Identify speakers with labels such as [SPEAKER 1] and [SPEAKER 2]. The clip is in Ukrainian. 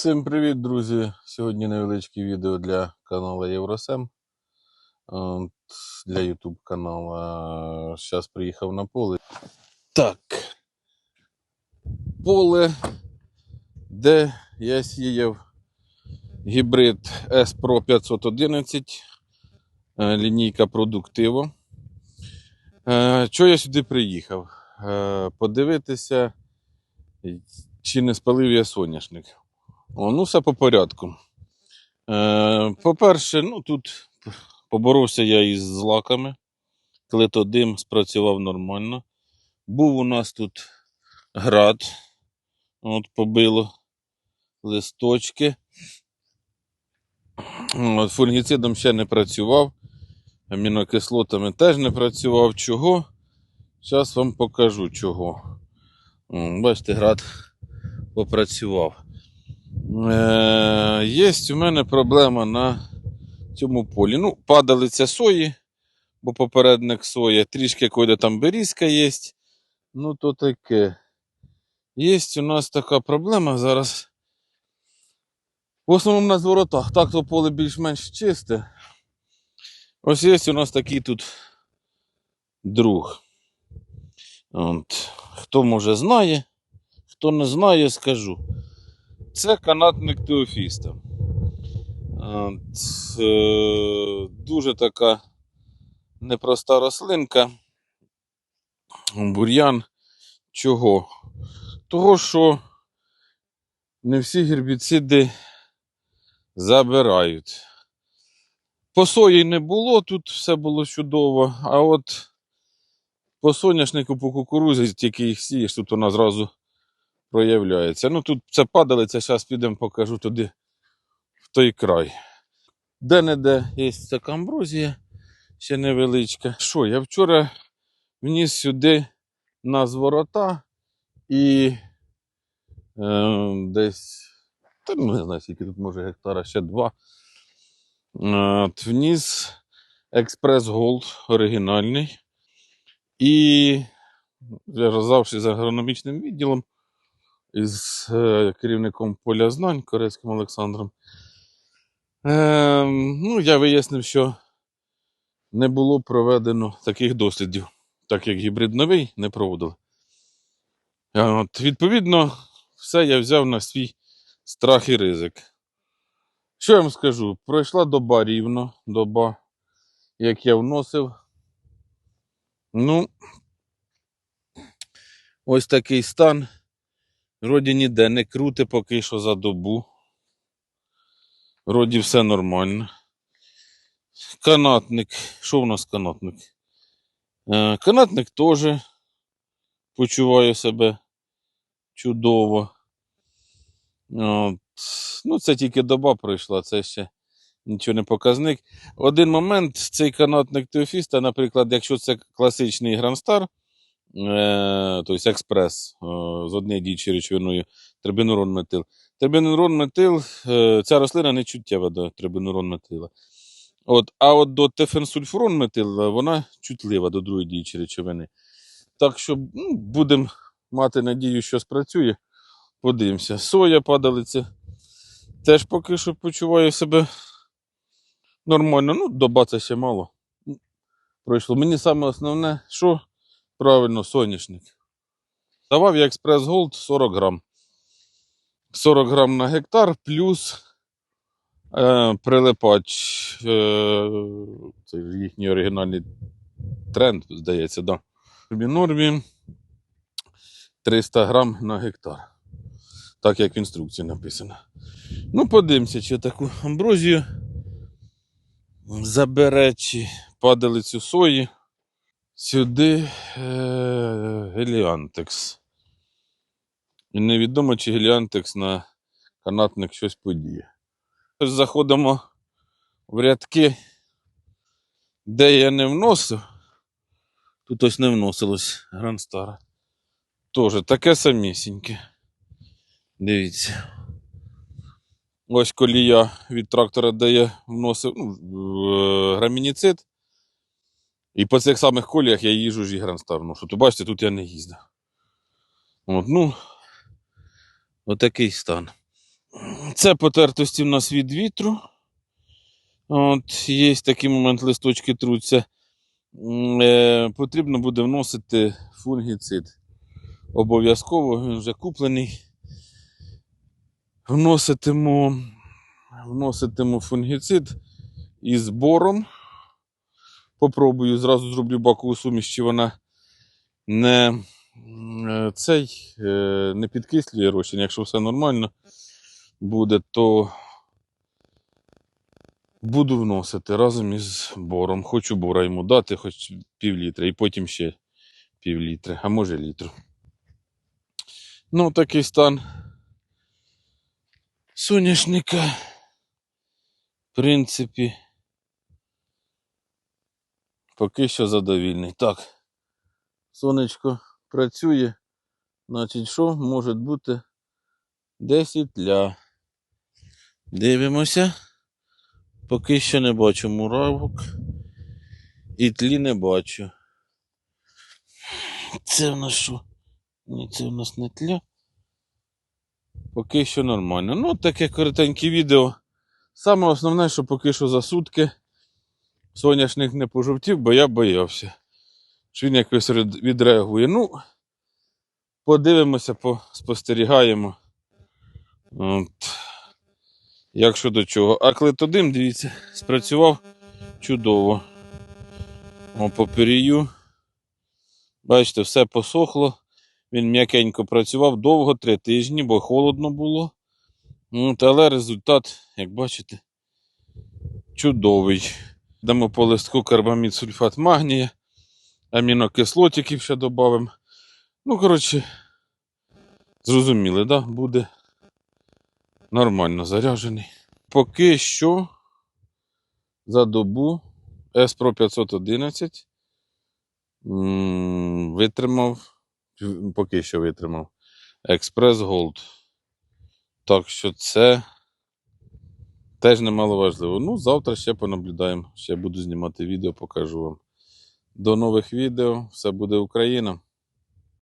[SPEAKER 1] Всім привіт, друзі! Сьогодні невеличке відео для каналу Євросем. Для YouTube каналу. Зараз приїхав на поле. Так. Поле, де я сіяв гібрид S Pro 511, е, лінійка Продуктиво. Е, Чого я сюди приїхав? Е, Подивитися, чи не спалив я соняшник. О, ну, все по порядку. Е, по-перше, ну тут поборовся я із злаками. Клетодим спрацював нормально. Був у нас тут град, от побило листочки. От, фунгіцидом ще не працював, амінокислотами теж не працював. Чого? Зараз вам покажу чого. Бачите, град попрацював. Е, Є у мене проблема на цьому полі. Ну, падалиця сої, бо попередник соя, трішки койде там берізка є. Ну, то таке. Є у нас така проблема зараз. В основному на зворотах. Так то поле більш-менш чисте. Ось є у нас такий тут друг. От. Хто може знає, хто не знає, скажу. Це канатник Теофіста. От, е, Дуже така непроста рослинка. Бур'ян. Чого? Того, що не всі гербіциди забирають. По сої не було, тут все було чудово, а от по соняшнику, по кукурузі, тільки їх сієш, тут вона зразу проявляється. Ну тут це падалиця, зараз підемо покажу туди, в той край. Де-не-де є така амброзія, ще невеличка. Що, я вчора вніс сюди на зворота і е, десь, та ну не знаю, скільки тут може гектара, ще два. От, вніс Експрес Голд оригінальний. І зв'язавшись з агрономічним відділом, із е, керівником поля знань Корецьким Олександром. Е, ну, я вияснив, що не було проведено таких дослідів, так як гібрид новий не проводили. От, відповідно, все я взяв на свій страх і ризик. Що я вам скажу? Пройшла доба рівно, доба, як я вносив. Ну, ось такий стан. Вроді ніде не крути поки що за добу. Вроді все нормально. Канатник. Що в нас канатник? Е, канатник теж почуває себе чудово. От. Ну, це тільки доба пройшла, це ще нічого не показник. Один момент, цей канатник Теофіста, наприклад, якщо це класичний Грандстар, тобто експрес е, з однією діючою речовиною трибенурон метил. Трибенурон метил, е, ця рослина не чуттєва до трибенурон метила. От, а от до тефенсульфурон метила вона чутлива до другої діючої речовини. Так що ну, будемо мати надію, що спрацює. Подивимося. Соя падалиця. Теж поки що почуваю себе нормально. Ну, доба це ще мало. Пройшло. Мені саме основне, що правильно, соняшник. Давав я експрес Голд 40 грам. 40 грам на гектар плюс е, прилипач. Е, це їхній оригінальний тренд, здається, да. В нормі 300 грам на гектар. Так як в інструкції написано. Ну, подивимося, чи таку амброзію забере, чи падалицю сої. Сюди е, геліантекс. І невідомо, чи геліантекс на канатник щось подіє. Заходимо в рядки, де я не вносив. Тут ось не вносилось Грандстара. Тоже таке самісіньке. Дивіться. Ось колія від трактора, де я вносив ну, в- грамініцид. І по цих самих коліях я їжджу ж і Грандстар вношу. То бачите, тут я не їздив. От, ну, отакий стан. Це потертості в нас від вітру. От, є такий момент, листочки труться. Е, потрібно буде вносити фунгіцид. Обов'язково він вже куплений. Вноситиму, вноситиму фунгіцид із бором. Попробую, зразу зроблю бакову суміш, чи вона не, е, цей, е, не підкислює розчин. Якщо все нормально буде, то буду вносити разом із бором. Хочу бора йому дати, хоч пів літра, і потім ще пів літра, а може літру. Ну, такий стан соняшника. В принципі, поки що задовільний. Так, сонечко працює. Значить, що може бути 10 ля. Дивимося. Поки що не бачу муравок. І тлі не бачу. Це в нас що? Ні, це в нас не тля. Поки що нормально. Ну, таке коротеньке відео. Саме основне, що поки що за сутки соняшник не пожовтів, бо я боявся. Що він якось відреагує. Ну, подивимося, поспостерігаємо. От. Як щодо чого. А клетодим, дивіться, спрацював чудово. О, Поперію. Бачите, все посохло. Він м'якенько працював довго, три тижні, бо холодно було. От, але результат, як бачите, чудовий. Дамо по листку карбамід сульфат магнія, амінокислотиків ще додамо. Ну, коротше, зрозуміли, да? буде нормально заряджений. Поки що за добу S-Pro 511 витримав, поки що витримав Express Gold. Так що це теж немало важливо. Ну, завтра ще понаблюдаємо. Ще буду знімати відео, покажу вам. До нових відео. Все буде Україна!